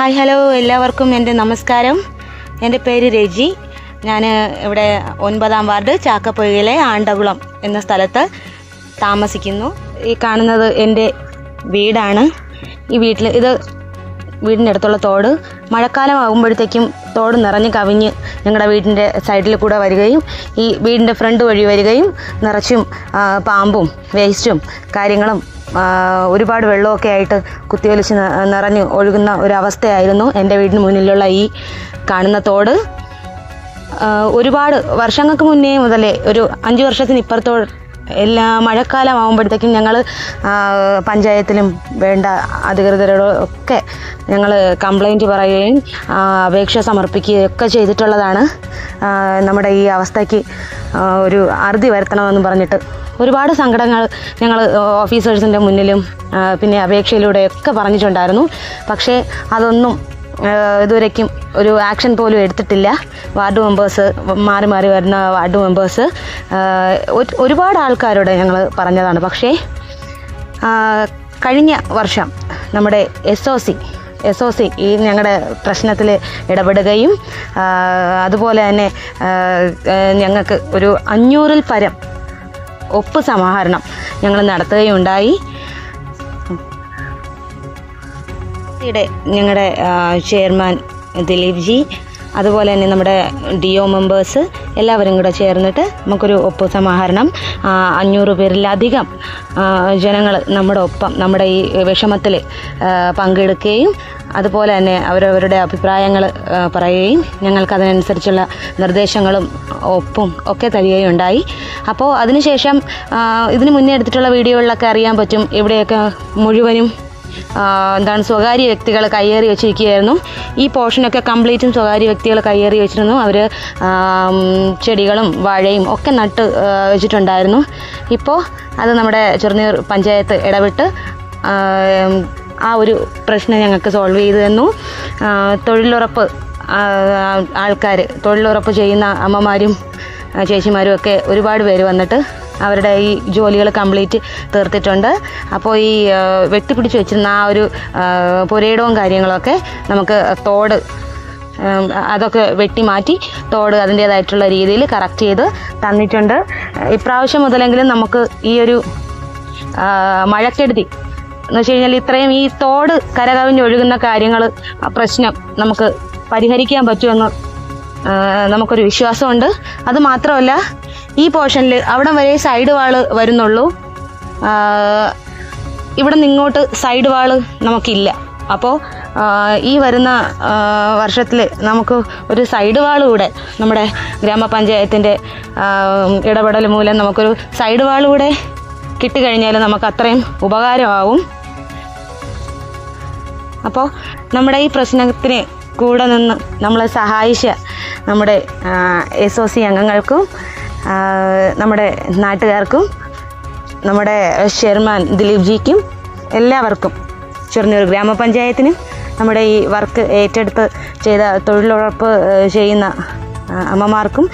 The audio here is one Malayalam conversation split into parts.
ഹായ് ഹലോ എല്ലാവർക്കും എന്റെ നമസ്കാരം. എന്റെ പേര് രജി. ഞാൻ ഇവിടെ ഒൻപതാം വാർഡ് ചാക്കപ്പൊയ്യിലെ ആണ്ടകുളം എന്ന സ്ഥലത്ത് താമസിക്കുന്നു. ഈ കാണുന്നത് എന്റെ വീടാണ്. ഈ വീട്ടിൽ ഇത് വീടിന്റെ അടുത്തുള്ള തോട്. മഴക്കാലം ആകുമ്പോഴത്തേക്കും തോട് നിറഞ്ഞ് കവിഞ്ഞ് ഞങ്ങളുടെ വീടിന്റെ സൈഡിൽ കൂടെ വരികയും ഈ വീടിന്റെ ഫ്രണ്ട് വഴി വരികയും നിറച്ചും പാമ്പും വേസ്റ്റും കാര്യങ്ങളും ഒരുപാട് വെള്ളമൊക്കെ ആയിട്ട് കുത്തിയൊലിച്ച് നിറഞ്ഞ് ഒഴുകുന്ന ഒരവസ്ഥയായിരുന്നു എന്റെ വീടിന് മുന്നിലുള്ള ഈ കാണുന്ന തോട്. ഒരുപാട് വർഷങ്ങൾക്ക് മുന്നേ മുതലേ ഒരു അഞ്ച് വർഷത്തിന് ഇപ്പുറത്തോ എല്ലാ മഴക്കാലം ആകുമ്പോഴത്തേക്കും ഞങ്ങൾ പഞ്ചായത്തിലും വേണ്ട അധികൃതരോടും ഒക്കെ ഞങ്ങൾ കംപ്ലൈന്റ് പറയുകയും അപേക്ഷ സമർപ്പിക്കുകയും ഒക്കെ ചെയ്തിട്ടുള്ളതാണ് നമ്മുടെ ഈ അവസ്ഥയ്ക്ക് ഒരു അറുതി വരുത്തണമെന്ന് പറഞ്ഞിട്ട്. ഒരുപാട് സങ്കടങ്ങൾ ഞങ്ങൾ ഓഫീസേഴ്സിന്റെ മുന്നിലും പിന്നെ അപേക്ഷയിലൂടെയൊക്കെ പറഞ്ഞിട്ടുണ്ടായിരുന്നു. പക്ഷേ അതൊന്നും ഇതുവരേക്കും ഒരു ആക്ഷൻ പോലും എടുത്തിട്ടില്ല. വാർഡ് മെമ്പേഴ്സ് മാറി മാറി വരുന്ന വാർഡ് മെമ്പേഴ്സ് ഒരുപാട് ആൾക്കാരോട് ഞങ്ങൾ പറഞ്ഞതാണ്. പക്ഷേ കഴിഞ്ഞ വർഷം നമ്മുടെ S O C S O C ഈ ഞങ്ങളുടെ പ്രശ്നത്തിൽ ഇടപെടുകയും അതുപോലെ തന്നെ ഞങ്ങൾക്ക് ഒരു അഞ്ഞൂറിൽ പരം ഒപ്പ് സമാഹരണം ഞങ്ങൾ നടത്തുകയുണ്ടായി. യുടെ ഞങ്ങളുടെ ചെയർമാൻ ദിലീപ് ജി അതുപോലെ തന്നെ നമ്മുടെ ഡി ഒ മെമ്പേഴ്സ് എല്ലാവരും കൂടെ ചേർന്നിട്ട് നമുക്കൊരു ഒപ്പ് സമാഹരണം ആ, അഞ്ഞൂറ് പേരിലധികം ജനങ്ങൾ നമ്മുടെ ഒപ്പം നമ്മുടെ ഈ വിഷമത്തിൽ പങ്കെടുക്കുകയും അതുപോലെ തന്നെ അവരവരുടെ അഭിപ്രായങ്ങൾ പറയുകയും ഞങ്ങൾക്ക് അതിനനുസരിച്ചുള്ള നിർദ്ദേശങ്ങളും ഒപ്പും ഒക്കെ തരികയുണ്ടായി. അപ്പോൾ അതിനുശേഷം ഇതിന് മുന്നേ എടുത്തിട്ടുള്ള വീഡിയോകളിലൊക്കെ അറിയാൻ പറ്റും ഇവിടെയൊക്കെ മുഴുവനും എന്താണ് സ്വകാര്യ വ്യക്തികൾ കയ്യേറി വെച്ചിരിക്കുകയായിരുന്നു. ഈ പോർഷനൊക്കെ കംപ്ലീറ്റും സ്വകാര്യ വ്യക്തികൾ കയ്യേറി വെച്ചിരുന്നു. അവർ ചെടികളും വാഴയും ഒക്കെ നട്ട് വെച്ചിട്ടുണ്ടായിരുന്നു. ഇപ്പോൾ അത് നമ്മുടെ ചെറുനീർ പഞ്ചായത്ത് ഇടപെട്ട് ആ, ഒരു പ്രശ്നം ഞങ്ങൾക്ക് സോൾവ് ചെയ്തു തന്നു. തൊഴിലുറപ്പ് ആൾക്കാർ തൊഴിലുറപ്പ് ചെയ്യുന്ന അമ്മമാരും ചേച്ചിമാരും ഒക്കെ ഒരുപാട് പേര് വന്നിട്ട് അവരുടെ ഈ ജോലികൾ കംപ്ലീറ്റ് തീർത്തിട്ടുണ്ട്. അപ്പോൾ ഈ വെട്ടിപ്പിടിച്ച് വെച്ചിരുന്ന ആ ഒരു പുരയിടവും കാര്യങ്ങളൊക്കെ നമുക്ക് തോട് അതൊക്കെ വെട്ടി മാറ്റി തോട് അതിന്റേതായിട്ടുള്ള രീതിയിൽ കറക്റ്റ് ചെയ്ത് തന്നിട്ടുണ്ട്. ഇപ്രാവശ്യം മുതലെങ്കിലും നമുക്ക് ഈ ഒരു മഴക്കെടുതി എന്ന് വെച്ച് കഴിഞ്ഞാൽ ഇത്രയും ഈ തോട് കരകവിഞ്ഞൊഴുകുന്ന കാര്യങ്ങൾ പ്രശ്നം നമുക്ക് പരിഹരിക്കാൻ പറ്റുമെന്ന് നമുക്കൊരു വിശ്വാസമുണ്ട്. അത് മാത്രമല്ല ഈ പോർഷനിൽ അവിടെ വരെ സൈഡ് വാൾ വരുന്നുള്ളൂ. ഇവിടെ നിങ്ങോട്ട് സൈഡ് വാൾ നമുക്കില്ല. അപ്പോൾ ഈ വരുന്ന വർഷത്തിൽ നമുക്ക് ഒരു സൈഡ് വാൾ കൂടെ നമ്മുടെ ഗ്രാമപഞ്ചായത്തിന്റെ ഇടപെടൽ മൂലം നമുക്കൊരു സൈഡ് വാൾ കൂടെ കിട്ടിക്കഴിഞ്ഞാൽ നമുക്ക് അത്രയും ഉപകാരമാവും. അപ്പോൾ നമ്മുടെ ഈ പ്രശ്നത്തിന് കൂടെ നിന്ന് നമ്മളെ സഹായിച്ച നമ്മുടെ എസ് ഒ സി അംഗങ്ങൾക്കും നമ്മുടെ നാട്ടുകാർക്കും നമ്മുടെ ചെയർമാൻ ദിലീപ് ജിക്കും എല്ലാവർക്കും ചെറുന്നൂർ ഗ്രാമപഞ്ചായത്തിനും നമ്മുടെ ഈ വർക്ക് ഏറ്റെടുത്ത് ചെയ്ത തൊഴിലുറപ്പ് ചെയ്യുന്ന അമ്മമാർക്കും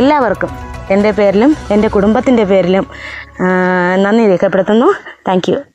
എല്ലാവർക്കും എന്റെ പേരിലും എന്റെ കുടുംബത്തിന്റെ പേരിലും നന്ദി രേഖപ്പെടുത്തുന്നു. താങ്ക്